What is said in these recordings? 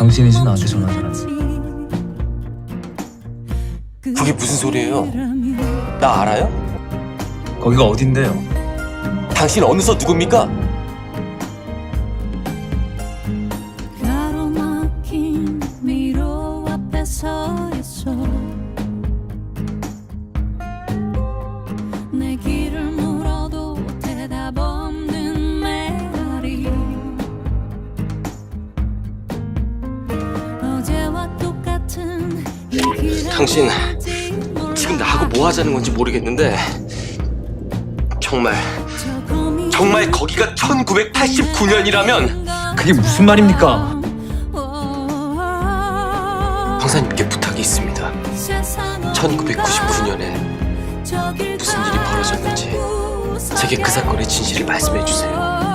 당신이지 나한테 전화하잖아. 그게 무슨 소리예요? 나 알아요? 거기가 어딘데요? 당신 어느 서 누굽니까? 가로막힌 미로 앞에 서있 당신, 지금 나하고 뭐 하자는 건지 모르겠는데 정말 뭐 정말 거기가 1989년이라면 그게 무슨 말입니까? 형사님께 부탁이 있습니다 1999년엔 무슨 일이 벌어졌는지 제게 그 사건의 진실을 말씀해 주세요.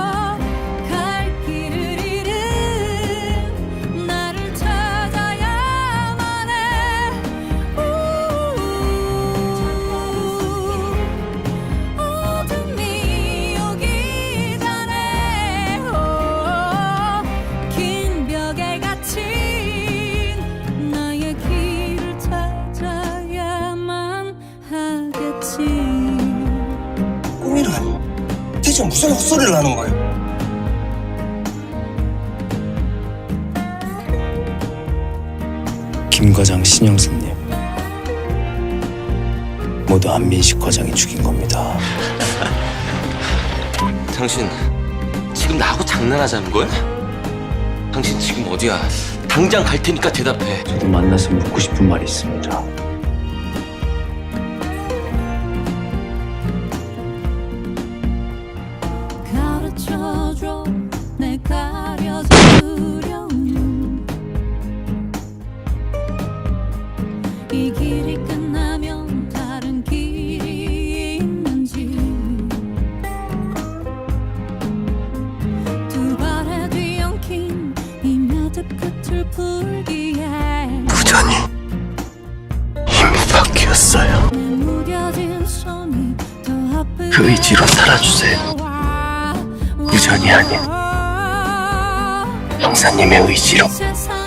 하겠지 꿈이라니 대체 무슨 헛소리를 하는 거예요? 김 과장, 신영선님 모두 안민식 과장이 죽인 겁니다. 당신 지금 나하고 장난하자는 거야? 당신 지금 어디야? 당장 갈 테니까 대답해. 저도 만나서 묻고 싶은 말이 있습니다. 이 길이 끝나면 다른 길이 있는지 두 발에 뒤엉킨 이 묘득 끝을 풀기에 부전이 힘이 바뀌었어요. 내 무뎌진 손이 더 아프게 그 의지로 살아주세요. 무전이 아닌 형사님의 의지로. 세상